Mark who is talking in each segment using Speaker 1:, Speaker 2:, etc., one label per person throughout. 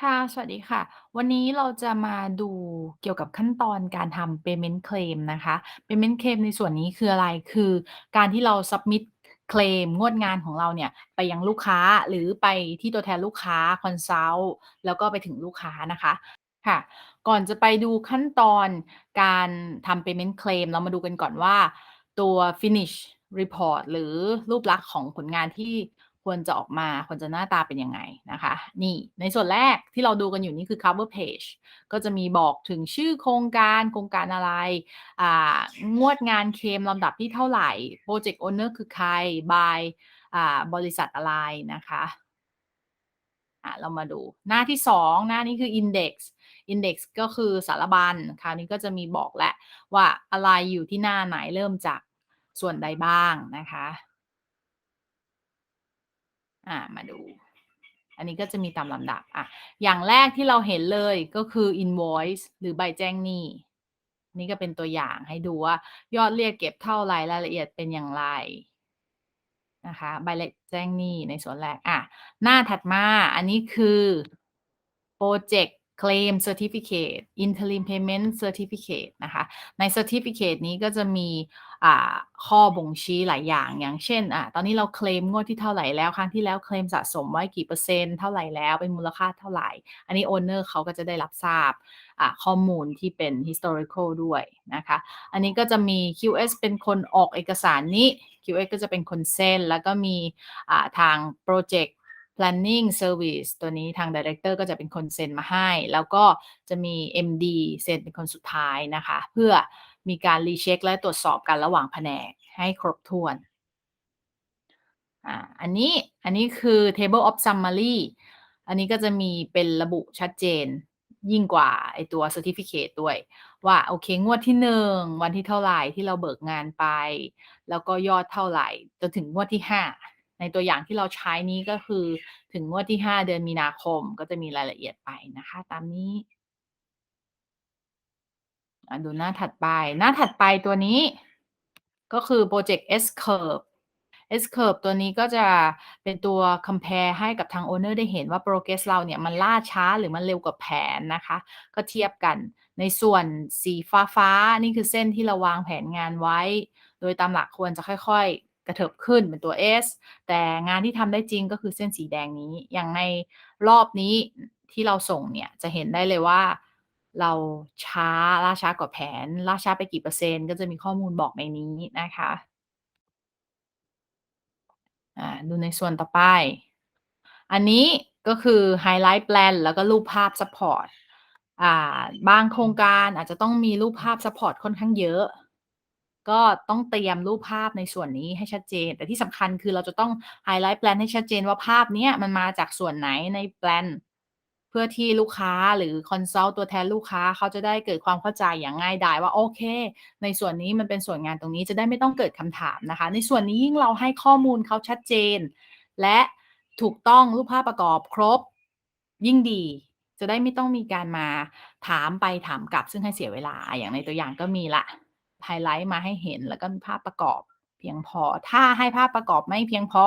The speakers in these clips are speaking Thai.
Speaker 1: ค่ะ สวัสดีค่ะ วันนี้เราจะมาดูเกี่ยวกับขั้นตอนการทำ Payment Claim นะคะ Payment Claim ในส่วนนี้คืออะไร?คือการที่เรา submit เคลมงวดงานของเราเนี่ย ไปยังลูกค้า หรือไปที่ตัวแทนลูกค้า Consult แล้วก็ไปถึงลูกค้านะคะ ค่ะ ก่อนจะไปดูขั้นตอนการทำ Payment Claim เรามาดูกันก่อนว่า ตัว Finish Report หรือรูปลักษณ์ของผลงานที่ ควรจะออกมาควรจะหน้าตาเป็นยังไงนะคะ นี่ในส่วนแรกที่เราดูกันอยู่นี่คือ Cover Page ก็จะมีบอกถึงชื่อโครงการโครงการอะไรอ่างวดงานเคมลำดับที่เท่าไหรพรอเจกต์ Owner คือใคร by อ่าบริษัทอะไรนะคะอ่าเรามาดูหน้าที่ 2 หน้านี้คือ Index Index ก็คือสารบัญคราวนี้ก็จะมีบอกแหล้วว่าอะไรอยู่ที่หน้าไหนเริ่มจากส่วนใดบ้างนะคะ อ่ามาดู อันนี้ก็จะมีตามลำดับอะอย่างแรกที่เราเห็นเลยก็คือ Invoice หรือใบแจ้งหนี้นี่ก็เป็นตัวอย่างให้ดูว่า ยอดเรียกเก็บเท่าไรรายละเอียดเป็นอย่างไรนะคะใบแจ้งหนี้ในส่วนแรกอะหน้าถัดมาอันนี้คือพรอเจกต์เคลม Certificate Interim Payment Certificate นะคะ ใน Certificate นี้ก็จะมี ข้อบ่งชี้หลายอย่างอย่างเช่นอตอนนี้เราเคลมงวดที่เท่าไหร่แล้วครั้งที่แล้วเคลมสะสมไว้กี่เปอร์เซ็นต์เท่าไหร่แล้วเป็นมูลค่าเท่าไหร่ อันนี้ Owner เขาก็จะได้รับทราบข้อมูลที่เป็น Historical ด้วยนะคะอันนี้ก็จะมี QS เป็นคนออกเอกสารนี้ QS ก็จะเป็นคนเซ็นแล้วก็มีทางพรอเจกต์ Planning Service ตัวนี้ทางไดเรกเตอร์ก็จะเป็นคนเซ็นมาให้ แล้วก็จะมี MD เซ็นเป็นคนสุดท้ายนะคะ เพื่อ มีการ recheck และตรวจสอบกันระหว่างแผนกให้ครบถ้วนอันนี้อันนี้คือ Table of Summary อันนี้ก็จะมีเป็นระบุชัดเจนยิ่งกว่าไอ้ตัว Certificate ด้วย ว่าโอเคงวดที่1วันที่เท่าไรที่เราเบิกงานไป แล้วก็ยอดเท่าไหร่จนถึงงวดที่ 5 ในตัวอย่างที่เราใช้นี้ก็คือถึงงวดที่ 5 เดือนมีนาคมก็จะมีรายละเอียดไปนะคะ ตามนี้ อ่าดูหน้าถัดไป หน้าถัดไปตัวนี้ ก็คือพรเจกต์ S-curve S-curve ตัวนี้ก็จะเป็นตัว compare ให้กับทาง Owner ได้เห็นว่า Progress เราเนี่ย มันล่าช้าหรือมันเร็วกว่าแผนนะคะ ก็เทียบกันในส่วนสีฟ้าๆนี่คือเส้นที่เราวางแผนงานไว้ โดยตามหลักควรจะค่อยๆ กระเถิบขึ้นเป็นตัว S แต่งานที่ทำได้จริงก็คือเส้นสีแดงนี้ อย่างในรอบนี้ที่เราส่งเนี่ย จะเห็นได้เลยว่า เราช้าล่าช้ากว่าแผน ล่าช้าไปกี่เปอร์เซ็นต์ ก็จะมีข้อมูลบอกในนี้นะคะอ่าดูในส่วนต่อไป อันนี้ก็คือไฮไลต์แปลนแล้วก็รูปภาพซัปพอร์ตอ่าบางโครงการอาจจะต้องมีรูปภาพซัปพอร์ตค่อนข้างเยอะ ก็ต้องเตรียมรูปภาพในส่วนนี้ให้ชัดเจน แต่ที่สำคัญคือเราจะต้องไฮไลต์แปลนให้ชัดเจนว่าภาพนี้มันมาจากส่วนไหนในแปลน เพื่อที่ลูกค้าหรือ Consult ตัวแทนลูกค้าเขาจะได้เกิดความเข้าใจอย่างง่ายดายว่าโอเค ในส่วนนี้มันเป็นส่วนงานตรงนี้จะได้ไม่ต้องเกิดคำถามนะคะ ในส่วนนี้ยิ่งเราให้ข้อมูลเขาชัดเจน และถูกต้องรูปภาพประกอบครบยิ่งดี จะได้ไม่ต้องมีการมาถามไปถามกลับซึ่งให้เสียเวลาอย่างในตัวอย่างก็มีแล้วไฮไลต์มาให้เห็นแล้วก็มีภาพประกอบเพียงพอ ถ้าให้ภาพประกอบไม่เพียงพอ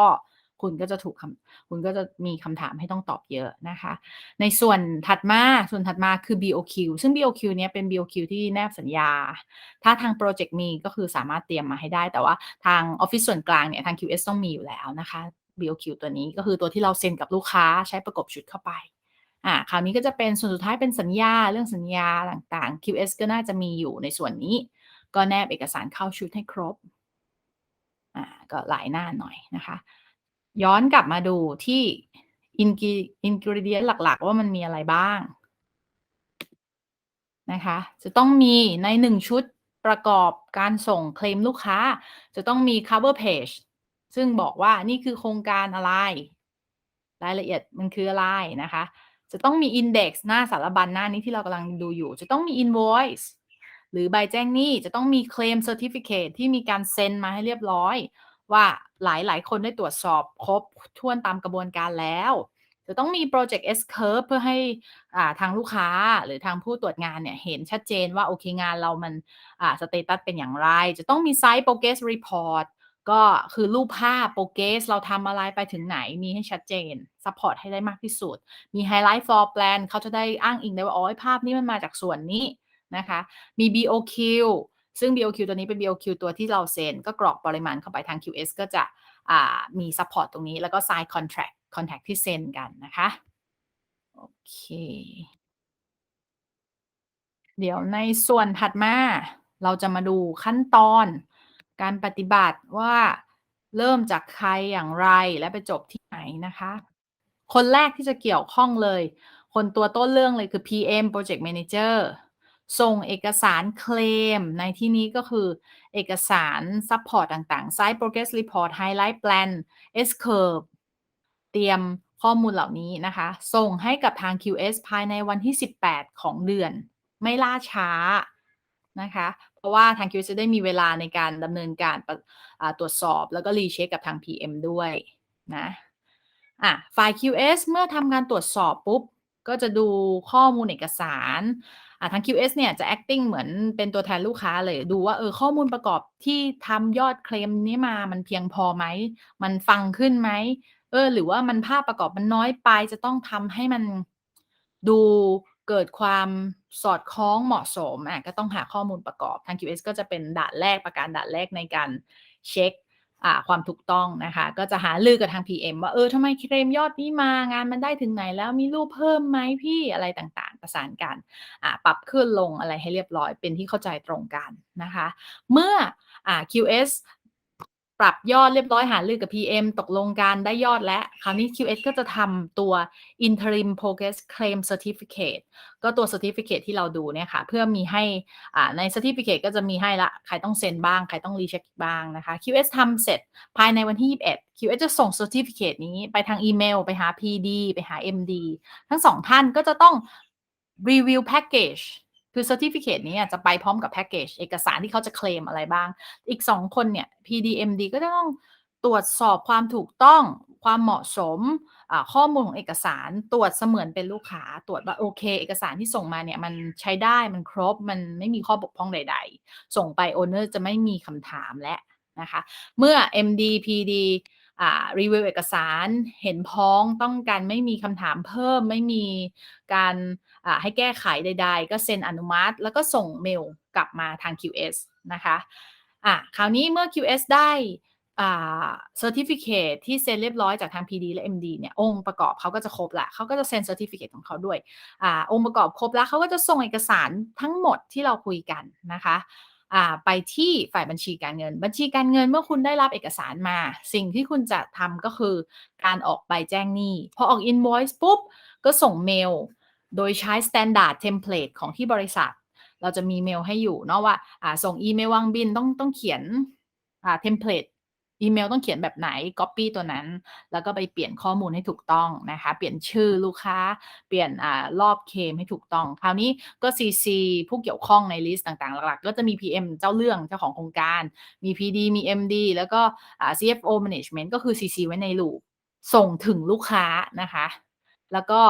Speaker 1: คุณก็จะถูกคำคุณก็จะมีคำถามให้ต้องตอบเยอะนะคะ ในส่วนถัดมาส่วนถัดมาคือ BOQ ซึ่ง BOQ เนี้ยเป็น BOQ ที่แนบสัญญา ถ้าทางพรเจกต์มีก็คือสามารถเตรียมมาให้ได้ แต่ว่าทางออฟฟิศส่วนกลางเนี่ยทาง QS ต้องมีอยู่แล้วนะคะ BOQ ตัวนี้ก็คือตัวที่เราเซ็นกับลูกค้าใช้ประกบชุดเข้าไปอ่าคราวนี้ก็จะเป็นส่วนสุดท้ายเป็นสัญญาเรื่องสัญญาต่างๆ QS ก็น่าจะมีอยู่ในส่วนนี้ ก็แนบเอกสารเข้าชุดให้ครบอ่าก็หลายหน้าหน่อยนะคะ ย้อนกลับมาดูที่ Ingre Ingredient หลัก ๆ ว่ามันมีอะไรบ้างนะคะ จะต้องมีใน1ชุดประกอบการส่งเคลมลูกค้า จะต้องมี Cover Page ซึ่งบอกว่านี่คือโครงการอะไร รายละเอียดมันคืออะไรนะคะ จะต้องมี Index หน้าสารบัญหน้านี้ที่เรากำลังดูอยู่ จะต้องมี Invoice หรือใบแจ้งหนี้จะต้องมี Claim Certificate ที่มีการเซ็นมาให้เรียบร้อย ว่า หลายๆคนได้ตรวจสอบครบถ้วนตามกระบวนการแล้ว จะต้องมีพรอเจกต์ S-curve เพื่อให้อ่าทางลูกค้าหรือทางผู้ตรวจงานเนี่ยเห็นชัดเจนว่าโอเคงานเรามันอ่าสเตตัสเป็นอย่างไร จะต้องมี Site Progress Report ก็คือรูปภาพ progress เราทำอะไรไปถึงไหนมีให้ชัดเจนซัปพอร์ตให้ได้มากที่สุด มี highlight floor plan เขาจะได้อ้างอิงได้ว่าอ๋อภาพนี้มันมาจากส่วนนี้นะคะ มี BOQ ซึ่ง BOQ ตัวนี้เป็น BOQ ตัวที่เราเซ็นก็กรอกปริมาณเข้าไปทาง QS ก็จะมีซัปพอร์ตตรงนี้ แล้วก็ sign contract contract ที่เซ็นกันนะคะ โอเค เดี๋ยวในส่วนถัดมา เราจะมาดูขั้นตอนการปฏิบัติว่าเริ่มจากใครอย่างไรและไปจบที่ไหนนะคะ คนแรกที่จะเกี่ยวข้องเลย คนตัวต้นเรื่องเลยคือ PM Project Manager ส่งเอกสารเคลม ในที่นี้ก็คือเอกสารซัพพอร์ตต่างๆ Site Progress Report Highlight Plan S Curve เตรียมข้อมูลเหล่านี้นะคะ ส่งให้กับทาง QS ภายในวันที่ 18 ของเดือน ไม่ล่าช้านะคะ เพราะว่าทาง QS จะได้มีเวลาในการดำเนินการตรวจสอบแล้วก็รีเช็คกับทาง PM ด้วยนะอะฝ่าย QS เมื่อทำการตรวจสอบปุ๊บ ก็จะดูข้อมูลเอกสารทาง QS เนี่ยจะ acting เหมือนเป็นตัวแทนลูกค้าเลย ดูว่าเออข้อมูลประกอบที่ทำยอดเคลมนี้มามันเพียงพอไหม มันฟังขึ้นไหมเออหรือว่ามันภาพประกอบมันน้อยไป จะต้องทำให้มันดูเกิดความสอดคล้องเหมาะสมอะก็ต้องหาข้อมูลประกอบทาง QS ก็จะเป็นด่านแรกประการด่านแรกในการเช็ค ความถูกต้องนะคะ ก็จะหาลือกับทาง PM ว่าเออทำไมเคลมยอดนี้มางานมันได้ถึงไหนแล้วมีรูปเพิ่มไหมพี่อะไรต่างๆ ประสานกันปรับขึ้นลงอะไรให้เรียบร้อยเป็นที่เข้าใจตรงกันนะคะ เมื่ออ QS ปรับยอดเรียบร้อยหารือกับ PM ตกลงกันได้ยอดแล้วคราวนี้ QS ก็จะทำตัว interim progress claim certificate ก็ตัว certificate ที่เราดูเนี่ยค่ะ เพื่อมีให้ใน certificate ก็จะมีให้ละ ใครต้องเซ็นบ้าง ใครต้องรีเช็คบ้างนะคะ QS ทำเสร็จภายในวันที่ 21 QS จะส่ง certificate นี้ไปทางอีเมล ไปหา PD ไปหา MD ทั้งสองท่านก็จะต้อง review package คือ certificate นี้จะไปพร้อมกับแพ็กเกจเอกสารที่เขาจะเคลมอะไรบ้าง อีก 2 คนเนี่ย PDMD ก็ต้องตรวจสอบความถูกต้องความเหมาะสมข้อมูลของเอกสารตรวจเสมือนเป็นลูกค้าตรวจว่าโอเค เอกสารที่ส่งมาเนี่ยมันใช้ได้มันครบมันไม่มีข้อบกพร่องใด ๆ ส่งไปโอนเนอร์จะไม่มีคำถามและนะคะ เมื่อ MD PD รีวิวเอกสารเห็นพ้องต้องการไม่มีคำถามเพิ่มไม่มีการให้แก้ไขใด ๆ ก็เซ็นอนุมัติ แล้วก็ส่งเมลกลับมาทาง QS นะคะอะคราวนี้เมื่อ QS ได้อ่า certificate ที่เซ็นเรียบร้อยจากทาง PD และ MD เนี่ย องค์ประกอบเขาก็จะครบละเขาก็จะเซ็น certificate ของเขาด้วยอ่าองค์ประกอบครบแล้วเขาก็จะส่งเอกสารทั้งหมดที่เราคุยกันนะคะ ไปที่ฝ่ายบัญชีการเงิน บัญชีการเงินเมื่อคุณได้รับเอกสารมา สิ่งที่คุณจะทำก็คือการออกใบแจ้งหนี้พอออก invoice ปุ๊บ ก็ส่งเมล โดยใช้ standard template ของที่บริษัท เราจะมีเมลให้อยู่เนาะว่าส่งอีเมลวางบินต้องต้องเขียนเทมเพลต อีเมลต้องเขียนแบบไหน Copy ตัวนั้น แล้วก็ไปเปลี่ยนข้อมูลให้ถูกต้องนะคะ เปลี่ยนชื่อลูกค้า เปลี่ยนอรอบเคมให้ถูกต้อง คราวนี้ก็ CC ผู้เกี่ยวข้องในลิสต์ต่างๆ หลักๆ ก็จะมี PM เจ้าเรื่องเจ้าของโครงการ มี PD มี MD แล้วก็ CFO Management ก็คือ CC ไว้ในลูปส่งถึงลูกค้านะคะ แล้วก็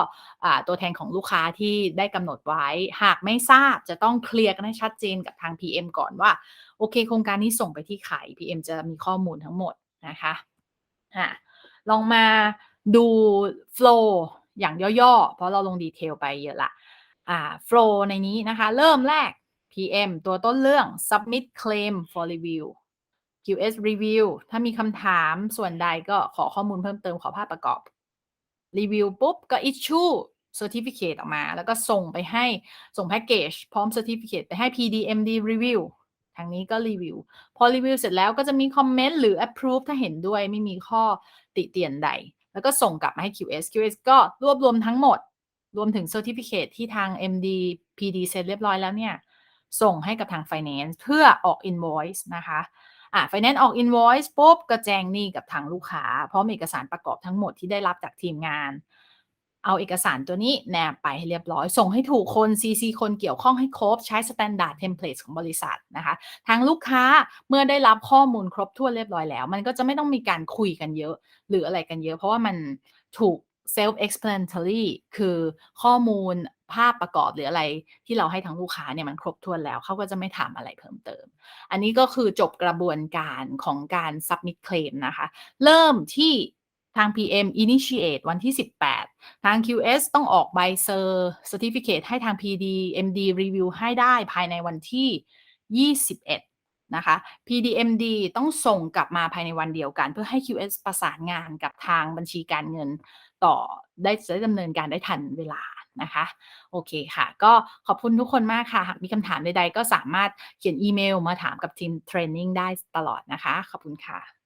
Speaker 1: ตัวแทนของลูกค้าที่ได้กำหนดไว้ หากไม่ทราบจะต้องเคลียร์กันให้ชัดเจนกับทาง PM ก่อนว่า โอเค โครงการนี้ส่งไปที่ใคร PM จะมีข้อมูลทั้งหมดนะคะอะลองมาดู flow อย่างย่อๆ เพราะเราลงดีเทลไปเยอะละอ่า flow ในนี้นะคะ เริ่มแรก PM ตัวต้นเรื่อง submit claim for review QS review ถ้ามีคำถามส่วนใดก็ขอข้อมูลเพิ่มเติมขอภาพประกอบ รีวิวปุ๊บก็ issue certificate ออกมา แล้วก็ส่งไปให้ส่งแพ็กเกจพร้อม certificate ไปให้ PDMD review ทางนี้ก็รีวิว พอรีวิวเสร็จแล้วก็จะมีคอมเมนต์หรือ approve ถ้าเห็นด้วยไม่มีข้อติเตียนใด แล้วก็ส่งกลับมาให้ QS QS ก็รวบรวมทั้งหมด รวมถึง certificate ที่ทาง MD PD เซ็นเรียบร้อยแล้วเนี่ย ส่งให้กับทาง finance เพื่อออก invoice นะคะ อะ finance ออก invoice ปุ๊บก็แจ้งหนี้กับทางลูกค้า พร้อมเอกสารประกอบทั้งหมดที่ได้รับจากทีมงาน เอาเอกสารตัวนี้แนบไปให้เรียบร้อย ส่งให้ถูกคน CC คนเกี่ยวข้องให้ครบ ใช้ Standard Template ของบริษัทนะคะ ทางลูกค้าเมื่อได้รับข้อมูลครบถ้วนเรียบร้อยแล้ว มันก็จะไม่ต้องมีการคุยกันเยอะ หรืออะไรกันเยอะ เพราะว่ามันถูก self explanatory คือข้อมูล ภาพประกอบหรืออะไรที่เราให้ทางลูกค้าเนี่ยมันครบถ้วนแล้วเขาก็จะไม่ถามอะไรเพิ่มเติม อันนี้ก็คือจบกระบวนการของการ submit claim นะคะ เริ่มที่ทาง PM initiate วันที่ 18 ทาง QS ต้องออกใบเซอร์ certificate ให้ทาง PD MD review ให้ได้ภายในวันที่ 21 นะคะ PDMD ต้องส่งกลับมาภายในวันเดียวกัน เพื่อให้ QS ประสานงานกับทางบัญชีการเงินต่อได้จะได้ดำเนินการได้ทันเวลา นะคะ โอเคค่ะ ก็ขอบคุณทุกคนมากค่ะ หากมีคำถามใดๆ ก็สามารถเขียนอีเมลมาถามกับทีมเทรนนิ่งได้ตลอดนะคะ ขอบคุณค่ะ